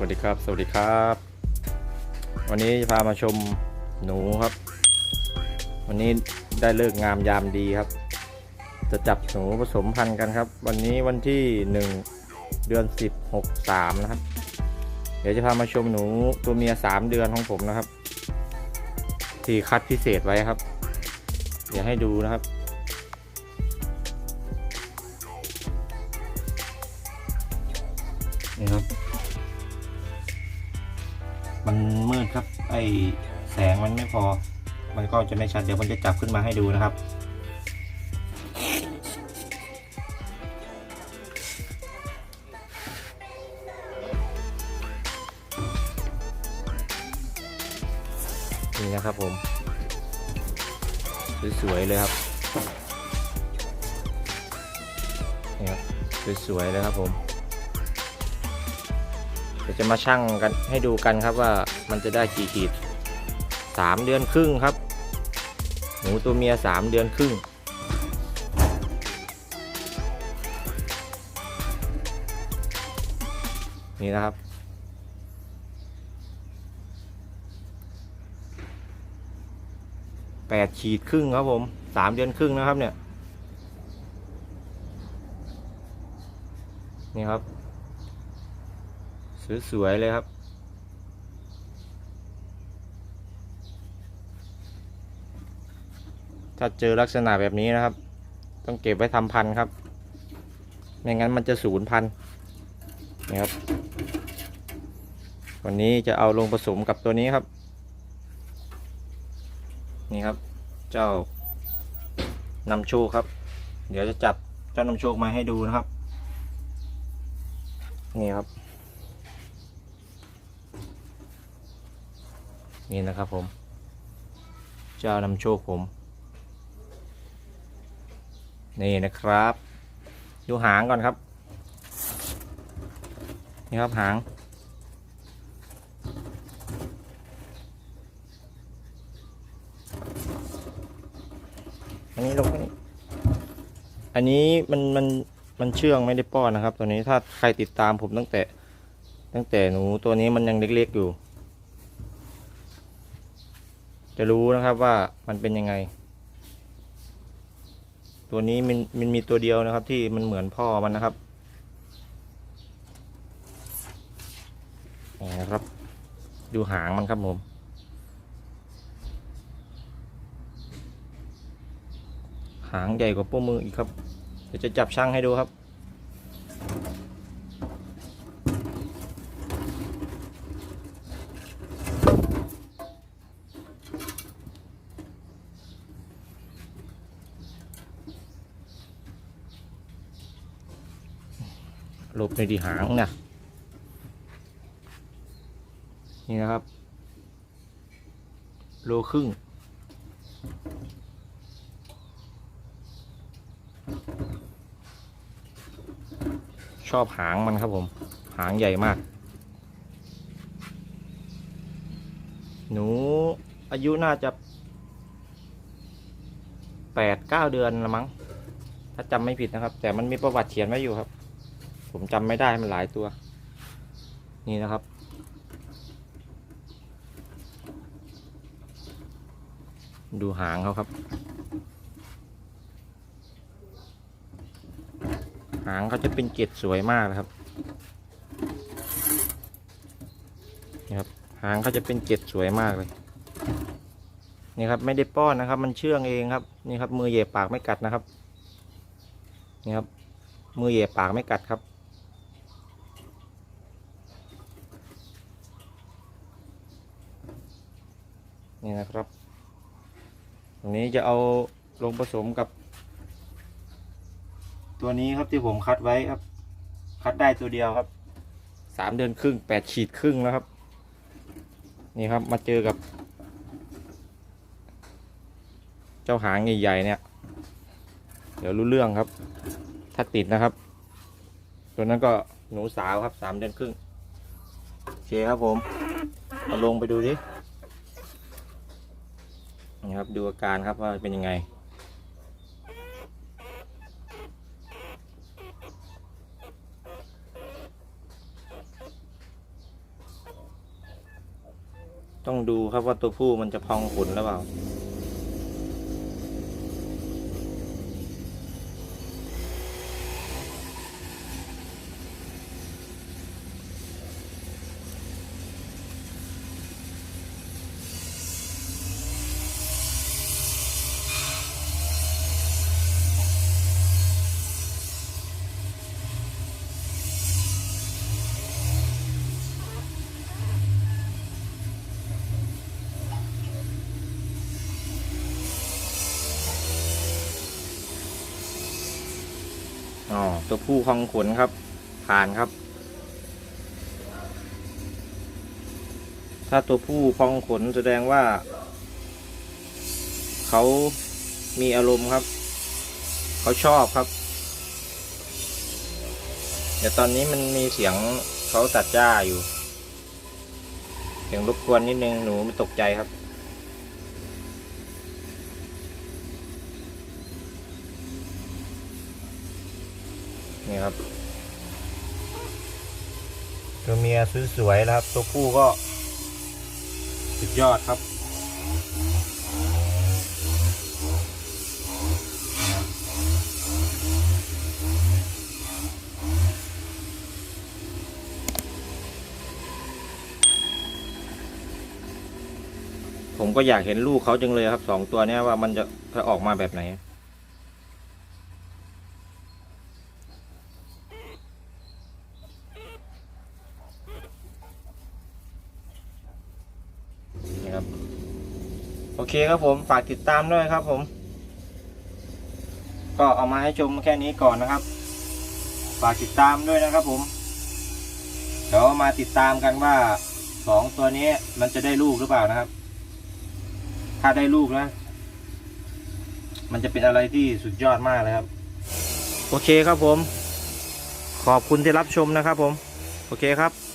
วัสดีครับ สวัสดีครับ วันนี้จะพามาชมหนูครับ วันนี้ได้เลิกงามยามดีครับ จะจับหนูผสมพันธุ์กันครับ วันนี้วันที่ 1 เดือน 10 6 3 นะครับ เดี๋ยวจะพามาชมหนูตัวเมีย 3 เดือนของผมนะครับ ที่คัดพิเศษไว้ครับ เดี๋ยวให้ดูนะครับนี่ครับ มันมืดครับ ไอแสงมันไม่พอ มันก็จะไม่ชัด เดี๋ยวผมจะจับขึ้นมาให้ดูนะครับ นี่นะครับผม สวยๆเลยครับนี่ครับสวยๆเลยครับผม ดี๋ยวจะมาชั่งกันให้ดูกันครับว่ามันจะได้กี่ขีดสามเดือนครึ่งครับหนูตัวเมียสามเดือนครึ่งนี่นะครับ แปดขีดครึ่งครับผมสามเดือนครึ่งนะครับเนี่ย นี่ครับ สวยๆเลยครับ ถ้าเจอลักษณะแบบนี้นะครับ ต้องเก็บไว้ทำพันธุ์ครับ ไม่งั้นมันจะสูญพันธุ์นี่ครับ วันนี้จะเอาลงผสมกับตัวนี้ครับ นี่ครับ เจ้านำโชคครับ เดี๋ยวจะจับเจ้านำโชคมาให้ดูนะครับ นี่ครับ นี่นะครับผม เจ้านำโชคผม นี่นะครับ ดูหางก่อนครับ นี่ครับหาง อันนี้ลงอันนี้ อันนี้มันมันมันเชื่องไม่ได้ป้อนนะครับ ตัวนี้ถ้าใครติดตามผมตั้งแต่ ตั้งแต่หนูตัวนี้มันยังเล็กๆอยู่ จะรู้นะครับว่ามันเป็นยังไง ตัวนี้มันมันมีตัวเดียวนะครับ ที่มันเหมือนพ่อมันนะครับนี่นะครับ ดูหางมันครับผม หางใหญ่กว่าโป้มืออีกครับ เดี๋ยวจะจับช่างให้ดูครับ หลบในดีหางนะนี่นะครับ โลครึ่ง ชอบหางมันครับผม หางใหญ่มาก หนูอายุน่าจะแปดเก้าเดือนละมั้ง ถ้าจำไม่ผิดนะครับ แต่มันมีประวัติเขียนไว้อยู่ครับ ผมจำไม่ได้มันหลายตัว นี่นะครับ ดูหางเขาครับ หางเขาจะเป็นเกล็ดสวยมากนะครับนี่ครับหางเขาจะเป็นเกล็ดสวยมากเลยนี่ครับไม่ได้ป้อนนะครับ มันเชื่องเองครับนี่ครับ มือเหยียบปากไม่กัดนะครับนี่ครับมือเหยียบปากไม่กัดครับ นี่นะครับตรงนี้จะเอาลงผสมกับ ตัวนี้ครับที่ผมคัดไว้ครับ คัดได้ตัวเดียวครับสามเดือนครึ่งแปดขีดครึ่งแล้วครับ นี่ครับมาเจอกับ เจ้าหางใหญ่ๆเนี่ย เดี๋ยวรู้เรื่องครับ ถ้าติดนะครับ ตัวนั้นก็หนูสาวครับสามเดือนครึ่งโอเคครับผม เอาลงไปดูดิ นะครับดูอาการครับว่าเป็นยังไง ต้องดูครับว่าตัวผู้มันจะพองขนหรือเปล่า อ๋อตัวผู้พองขนครับ ผ่านครับ ถ้าตัวผู้พองขนแสดงว่า เขามีอารมณ์ครับ เขาชอบครับเดี๋ยวตอนนี้มันมีเสียงเขาตัดจ้าอยู่เสียงรบกวนนิดนึงหนูไม่ตกใจครับ นี่ครับ ตัวเมียสวยๆแล้วครับ ตัวผู้ก็ สุดยอดครับผมก็อยากเห็นลูกเขาจังเลยครับสองตัวเนี้ยว่ามันจะจะออกมาแบบไหนนี่ โอเคครับผมฝากติดตามด้วยครับผม ก็เอามาให้ชมแค่นี้ก่อนนะครับ ฝากติดตามด้วยนะครับผม เดี๋ยวมาติดตามกันว่าสองตัวนี้มันจะได้ลูกหรือเปล่านะครับ ถ้าได้ลูกนะ มันจะเป็นอะไรที่สุดยอดมากเลยครับ โอเคครับผม ขอบคุณที่รับชมนะครับผม โอเคครับ